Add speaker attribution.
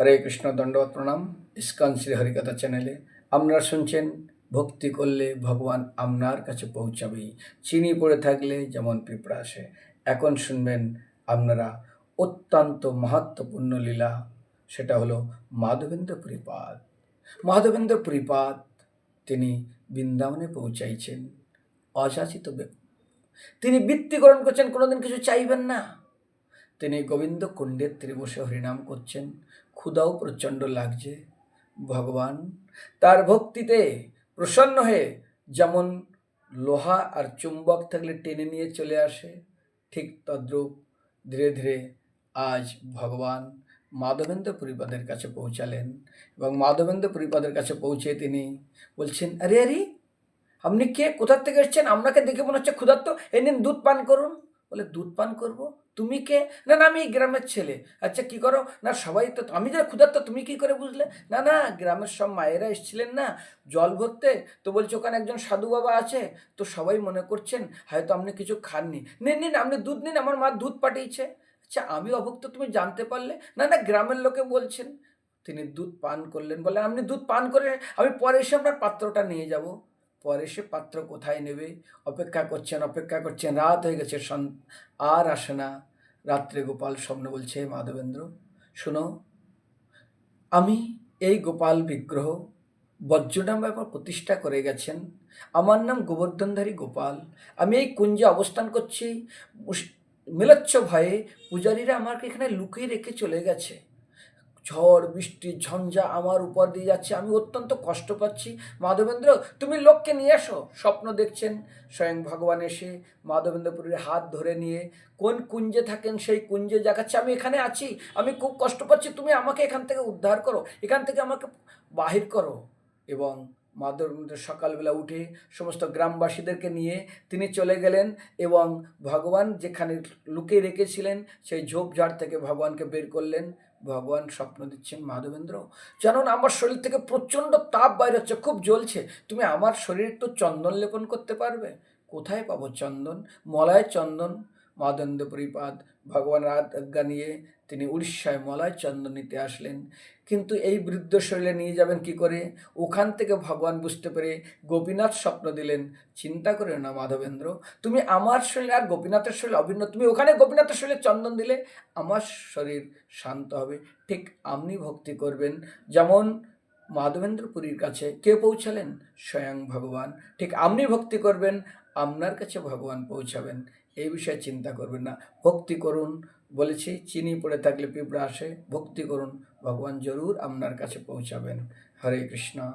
Speaker 1: হরে কৃষ্ণ দণ্ডবত প্রণাম। ইস্কন শ্রী হরিকথা চ্যানেলে আপনারা শুনছেন ভক্তি করলে ভগবান আপনার কাছে পৌঁছাবেই। চিনি পড়ে থাকলে যেমন পিঁপড়া আসে, এখন শুনবেন আপনারা অত্যন্ত মাহাত্মপূর্ণ লীলা, সেটা হলো মাধবেন্দ্র পরিপাদ মাধবেন্দ্র পরিপাদ তিনি বৃন্দাবনে পৌঁছাইছেন, অযাচিত তিনি বৃত্তিকরণ করছেন, কোনোদিন কিছু চাইবেন না। তিনি গোবিন্দ কুণ্ডের তীরে বসে হরিনাম করছেন ক্ষুদাও প্রচণ্ড লাগছে। ভগবান, তার ভক্তিতে প্রসন্ন হয়ে যেমন লোহা আর চুম্বক থাকলে টেনে নিয়ে চলে আসে, ঠিক তদ্রূপ ধীরে ধীরে আজ ভগবান মাধবেন্দ্র পরিপাদের কাছে পৌঁছালেন এবং মাধবেন্দ্র পরিপাদের কাছে পৌঁছে তিনি বলছেন, আরে আরে, আপনি কে? কোথার থেকে এসছেন? আপনাকে দেখে মনে হচ্ছে ক্ষুধার্ত। এই নিন দুধ পান করুন। বলে, দুধ পান করব? তুমি কে? না না, আমি গ্রামের ছেলে। আচ্ছা কি করো? না, সবাই তো, আমি যে ক্ষুধার্ত, তুমি কি করে বুঝলে? না না, গ্রামের সব মায়েরা এসেছিলেন না, জল ভরতে। তো বলছে, ওখানে একজন সাধু বাবা আছে। তো সবাই মনে করছেন, হয়তো আপনি কিছু খাননি। নিন নিন, আপনি দুধ নিন, আমার মা দুধ পাঠিয়েছে। আচ্ছা আমি অভুক্ত, তুমি জানতে পারলে? না না, গ্রামের লোকে বলছেন। তিনি দুধ পান করলেন বলেন আপনি দুধ পান করে, আমি পরে এসে আপনার পাত্রটা নিয়ে যাব। পরে সে পাত্র কোথায় নেবে? অপেক্ষা করছেন অপেক্ষা করছেন, রাত হয়ে গেছে, সন- আর আসে না। রাত্রে গোপাল স্বপ্ন বলছে, মাধবেন্দ্র, শোনো, আমি এই গোপাল বিগ্রহ বজ্রনাম ব্যাপার প্রতিষ্ঠা করে গেছেন। আমার নাম গোবর্ধনধারী গোপাল। আমি এই কুঞ্জে অবস্থান করছি। মিলচ্ছ ভয়ে পূজারীরা আমাকে এখানে লুকিয়ে রেখে চলে গেছে। ঝড়, বৃষ্টি, ঝঞ্ঝা আমার উপর দিয়ে যাচ্ছে, আমি অত্যন্ত কষ্ট পাচ্ছি। মাধবেন্দ্র, তুমি লোককে নিয়ে এসো। স্বপ্ন দেখছেন স্বয়ং ভগবান এসে মাধবেন্দ্রপুরের হাত ধরে নিয়ে। কোন কুঞ্জে থাকেন সেই কুঞ্জে দেখাচ্ছে, আমি এখানে আছি, আমি খুব কষ্ট পাচ্ছি, তুমি আমাকে এখান থেকে উদ্ধার করো, এখান থেকে আমাকে বাহির করো। এবং মাধবেন্দ্র সকালবেলা উঠে সমস্ত গ্রামবাসীদেরকে নিয়ে তিনি চলে গেলেন এবং ভগবান যেখানে লুকিয়ে রেখেছিলেন সেই ঝোপঝাড় থেকে ভগবানকে বের করলেন। ভগবান স্বপ্ন দিচ্ছেন মাধবেন্দ্র, জানো না, আমার শরীর থেকে প্রচণ্ড তাপ বাইর হচ্ছে, খুব জ্বলছে। তুমি আমার শরীরে একটু চন্দন লেপন করতে পারবে? কোথায় পাবো চন্দন? মলায় চন্দন? মাধবেন্দ্র পরিপাদ ভগবান আজ্ঞা নিয়ে তিনি উড়িষ্যায় মলয় চন্দন নিতে আসলেন। কিন্তু এই বৃদ্ধ শরীরে নিয়ে যাবেন কি করে? ওখান থেকে ভগবান বুঝতে পেরে গোপীনাথ স্বপ্ন দিলেন, চিন্তা করে না মাধবেন্দ্র, তুমি আমার শরীরে আর গোপীনাথের শরীরে অভিন্ন, তুমি ওখানে গোপীনাথের শরীরে চন্দন দিলে আমার শরীর শান্ত হবে। ঠিক আপনি ভক্তি করবেন। যেমন মাধবেন্দ্রপুরীর কাছে কে পৌঁছালেন, স্বয়ং ভগবান, ঠিক আপনি ভক্তি করবেন আপনার কাছে ভগবান পৌঁছাবেন। এই বিষয়ে চিন্তা করবেন না। ভক্তি করুন, বলেছি, চিনি পড়ে থাকলে পিঁপড়া আসে। ভক্তি করুন, ভগবান জরুর আপনার কাছে পৌঁছাবেন। হরে কৃষ্ণ।